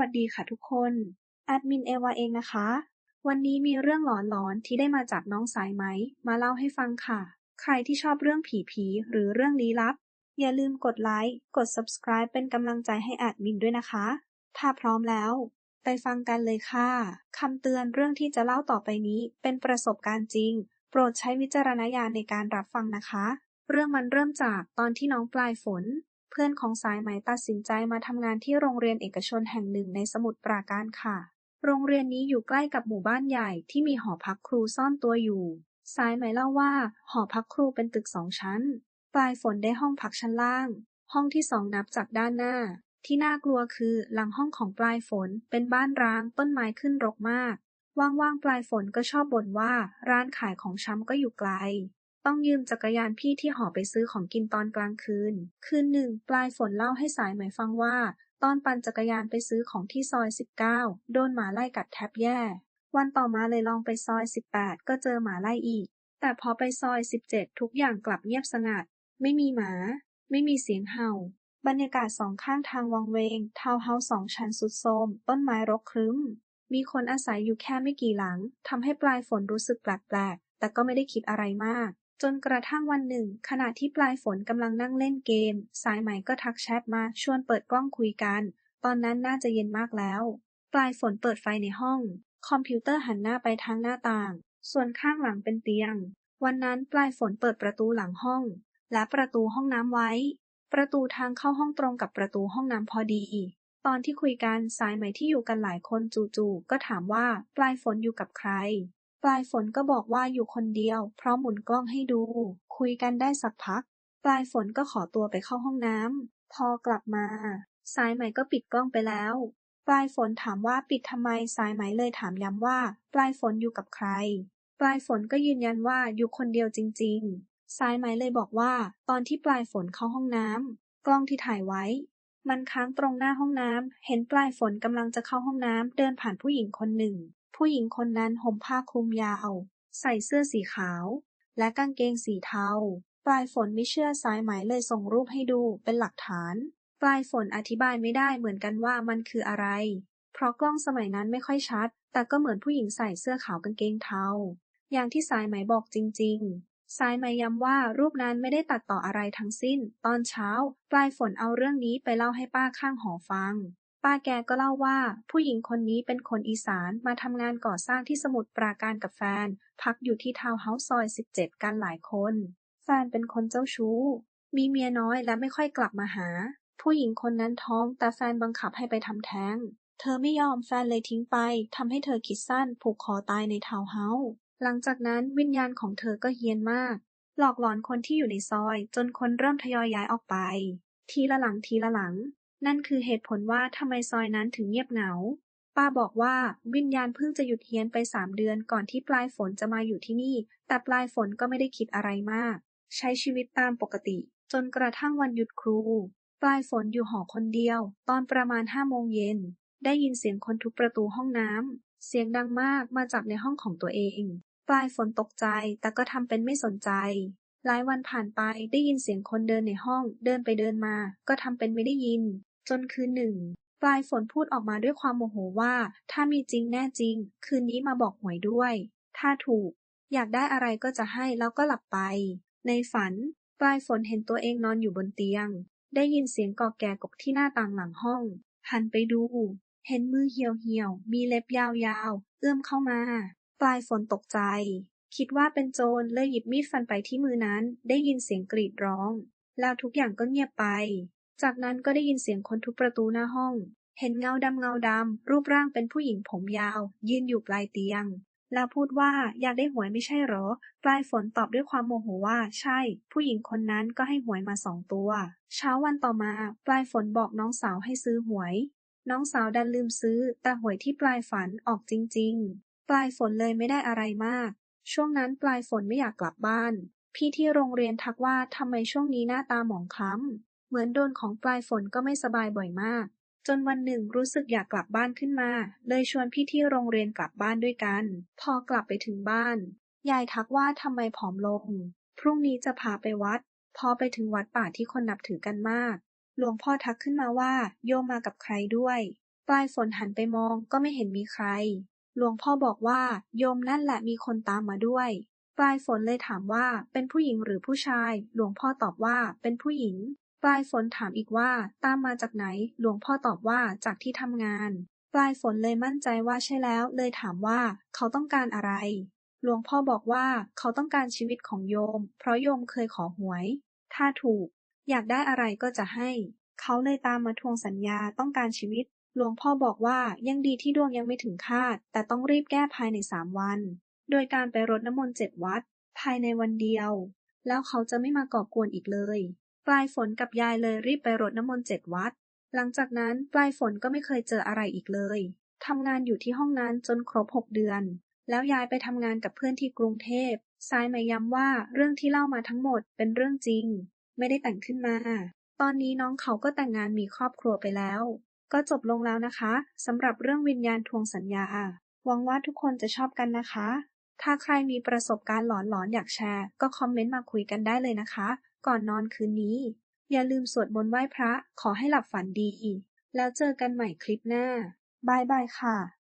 วัสดีค่ะทุกคน แอดมินเอวาเองนะคะ วันนี้มีเรื่องหลอนๆที่ได้มาจากน้องสายไหม มาเล่าให้ฟังค่ะ ใครที่ชอบเรื่องผีๆหรือเรื่องลี้ลับ อย่าลืมกดไลค์ กด subscribe เป็นกำลังใจให้แอดมินด้วยนะคะ ถ้าพร้อมแล้ว ไปฟังกันเลยค่ะ คำเตือนเรื่องที่จะเล่าต่อไปนี้เป็นประสบการณ์จริง โปรดใช้วิจารณญาณในการรับฟังนะคะ เรื่องมันเริ่มจากตอนที่น้องปลายฝน เพื่อนของสายไหมตัดสินใจมาทำงานที่โรงเรียนเอกชนแห่งหนึ่งในสมุทรปราการค่ะ โรงเรียนนี้อยู่ใกล้กับหมู่บ้านใหญ่ที่มีหอพักครูซ่อนตัวอยู่ สายไหมเล่าว่า หอพักครูเป็นตึกสองชั้น ปลายฝนได้ห้องพักชั้นล่าง ห้องที่สองนับจากด้านหน้า ที่น่ากลัวคือหลังห้องของปลายฝนเป็นบ้านร้างต้นไม้ขึ้นรกมาก ว่างๆปลายฝนก็ชอบบ่นว่า ร้านขายของชำก็อยู่ไกล ต้องยืมจักรยานพี่ที่หอไปซื้อของกินตอนกลางคืน คืนหนึ่งปลายฝนเล่าให้สายไหมฟังว่า ตอนปั่นจักรยานไปซื้อของที่ซอย 19 โดนหมาไล่กัดแทบแย่ วันต่อมาเลยลองไปซอย 18 ก็เจอหมาไล่อีก แต่พอไปซอย 17 ทุกอย่างกลับเงียบสงัด ไม่มีหมา ไม่มีเสียงเห่า บรรยากาศสองข้างทางวังเวง ทาวน์เฮาส์สองชั้นสุดโทมต้นไม้รกครึ้ม มีคนอาศัยอยู่แค่ไม่กี่หลังทำให้ปลายฝนรู้สึกแปลกๆแต่ก็ไม่ได้คิดอะไรมาก จนกระทั่งวันหนึ่ง ขณะที่ปลายฝนกำลังนั่งเล่นเกม สายไหมก็ทักแชทมาชวนเปิดกล้องคุยกัน ตอนนั้นน่าจะเย็นมากแล้ว ปลายฝนเปิดไฟในห้อง คอมพิวเตอร์หันหน้าไปทางหน้าต่าง ส่วนข้างหลังเป็นเตียง วันนั้นปลายฝนเปิดประตูหลังห้อง และประตูห้องน้ำไว้ ประตูทางเข้าห้องตรงกับประตูห้องน้ำพอดี ตอนที่คุยกันสายไหมที่อยู่กันหลายคนจู่ๆก็ถามว่าปลายฝนอยู่กับใคร ปลายฝนก็บอกว่าอยู่คนเดียวเพราะหมุนกล้องให้ดู คุยกันได้สักพัก ปลายฝนก็ขอตัวไปเข้าห้องน้ำ พอกลับมา สายไหมก็ปิดกล้องไปแล้ว ปลายฝนถามว่าปิดทำไม สายไหมเลยถามย้ำว่า ปลายฝนอยู่กับใคร ปลายฝนก็ยืนยันว่าอยู่คนเดียวจริง ๆ สายไหมเลยบอกว่า ตอนที่ปลายฝนเข้าห้องน้ำกล้องที่ถ่ายไว้ มันค้างตรงหน้าห้องน้ำเห็นปลายฝนกำลังจะเข้าห้องน้ำเดินผ่านผู้หญิงคนหนึ่ง ผู้หญิงคนนั้นห่มผ้าคลุมยาว ใส่เสื้อสีขาว และกางเกงสีเทา ปลายฝนไม่เชื่อสายไหมเลยส่งรูปให้ดูเป็นหลักฐาน ปลายฝนอธิบายไม่ได้เหมือนกันว่ามันคืออะไร เพราะกล้องสมัยนั้นไม่ค่อยชัด แต่ก็เหมือนผู้หญิงใส่เสื้อขาวกางเกงเทา อย่างที่สายไหมบอกจริง ๆสายไหมย้ำว่ารูปนั้นไม่ได้ตัดต่ออะไรทั้งสิ้น ตอนเช้า ปลายฝนเอาเรื่องนี้ไปเล่าให้ป้าข้างหอฟัง ป้าแกก็เล่าว่า ผู้หญิงคนนี้เป็นคนอีสานมาทำงานก่อสร้างที่สมุทรปราการกับแฟน พักอยู่ที่ทาวน์เฮาส์ซอย 17 กันหลายคน แฟนเป็นคนเจ้าชู้ มีเมียน้อยและไม่ค่อยกลับมาหา ผู้หญิงคนนั้นท้องแต่แฟนบังคับให้ไปทำแท้ง เธอไม่ยอมแฟนเลยทิ้งไปทำให้เธอคิดสั้นผูกคอตายในทาวน์เฮาส์หลังจากนั้นวิญญาณของเธอก็เฮี้ยนมาก หลอกหลอนคนที่อยู่ในซอย จนคนเริ่มทยอยย้ายออกไป ทีละหลังทีละหลัง นั่นคือเหตุผลว่าทำไมซอยนั้นถึงเงียบเหงา ป้าบอกว่าวิญญาณเพิ่งจะหยุดเฮี้ยนไปสามเดือนก่อนที่ปลายฝนจะมาอยู่ที่นี่ แต่ปลายฝนก็ไม่ได้คิดอะไรมาก ใช้ชีวิตตามปกติ จนกระทั่งวันหยุดครู ปลายฝนอยู่หอคนเดียว ตอนประมาณห้าโมงเย็น ได้ยินเสียงคนทุบประตูห้องน้ำเสียงดังมากมาจากในห้องของตัวเอง ปลายฝนตกใจแต่ก็ทำเป็นไม่สนใจหลายวันผ่านไปได้ยินเสียงคนเดินในห้อง เดินไปเดินมา ก็ทำเป็นไม่ได้ยิน จนคืนหนึ่ง ปลายฝนพูดออกมาด้วยความโมโหว่า ถ้ามีจริงแน่จริง คืนนี้มาบอกหวยด้วย ถ้าถูก อยากได้อะไรก็จะให้แล้วก็หลับไป ในฝัน ปลายฝนเห็นตัวเองนอนอยู่บนเตียง ได้ยินเสียงกอกแกกกที่หน้าต่างหลังห้อง หันไปดู เห็นมือเหี่ยวเหี่ยวๆมีเล็บยาวๆ เอื้อมเข้ามา ปลายฝนตกใจ คิดว่าเป็นโจรเลยหยิบมีดฟันไปที่มือนั้น ได้ยินเสียงกรีดร้อง แล้วทุกอย่างก็เงียบไป จากนั้นก็ได้ยินเสียงคนทุบประตูหน้าห้อง เห็นเงาดำเงาดำรูปร่างเป็นผู้หญิงผมยาว ยืนอยู่ปลายเตียง แล้วพูดว่าอยากได้หวยไม่ใช่หรอ ปลายฝนตอบด้วยความโมโหว่าใช่ ผู้หญิงคนนั้นก็ให้หวยมาสองตัว เช้าวันต่อมา ปลายฝนบอกน้องสาวให้ซื้อหวย น้องสาวดันลืมซื้อ แต่หวยที่ปลายฝันออกจริง ๆ ปลายฝนเลยไม่ได้อะไรมาก ช่วงนั้นปลายฝนไม่อยากกลับบ้าน พี่ที่โรงเรียนทักว่าทำไมช่วงนี้หน้าตาหมองคล้ำ เหมือนโดนของปลายฝนก็ไม่สบายบ่อยมาก จนวันหนึ่งรู้สึกอยากกลับบ้านขึ้นมา เลยชวนพี่ที่โรงเรียนกลับบ้านด้วยกัน พอกลับไปถึงบ้าน ยายทักว่าทำไมผอมลง พรุ่งนี้จะพาไปวัด พอไปถึงวัดป่าที่คนนับถือกันมาก หลวงพ่อทักขึ้นมาว่า โยมมากับใครด้วย ปลายฝนหันไปมองก็ไม่เห็นมีใคร หลวงพ่อบอกว่า โยมนั่นแหละมีคนตามมาด้วยปลายฝนเลยถามว่าเป็นผู้หญิงหรือผู้ชาย หลวงพ่อตอบว่าเป็นผู้หญิง ปลายฝนถามอีกว่า ตามมาจากไหน หลวงพ่อตอบว่า จากที่ทำงาน ปลายฝนเลยมั่นใจว่าใช่แล้ว เลยถามว่า เขาต้องการอะไร หลวงพ่อบอกว่า เขาต้องการชีวิตของโยม เพราะโยมเคยขอหวย ถ้าถูก อยากได้อะไรก็จะให้ เขาเลยตามมาทวงสัญญาต้องการชีวิต หลวงพ่อบอกว่ายังดีที่ดวงยังไม่ถึงคาด แต่ต้องรีบแก้ภายในสามวัน โดยการไปรดน้ำมนต์เจ็ดวัด ภายในวันเดียว แล้วเขาจะไม่มาก่อกวนอีกเลย ปลายฝนกับยายเลยรีบไปรดน้ำมนต์เจ็ดวัด หลังจากนั้นปลายฝนก็ไม่เคยเจออะไรอีกเลย ทำงานอยู่ที่ห้องนั้นจนครบหกเดือน แล้วย้ายไปทำงานกับเพื่อนที่กรุงเทพสายมาย้ำว่าเรื่องที่เล่ามาทั้งหมดเป็นเรื่องจริง ไม่ได้แต่งขึ้นมา ตอนนี้น้องเขาก็แต่งงานมีครอบครัวไปแล้ว ก็จบลงแล้วนะคะสำหรับเรื่องวิญญาณทวงสัญญา หวังว่าทุกคนจะชอบกันนะคะ ถ้าใครมีประสบการณ์หลอนๆอยากแชร์ ก็คอมเมนต์มาคุยกันได้เลยนะคะ ก่อนนอนคืนนี้ อย่าลืมสวดมนต์ไหว้พระ ขอให้หลับฝันดี แล้วเจอกันใหม่คลิปหน้าบายบายค่ะ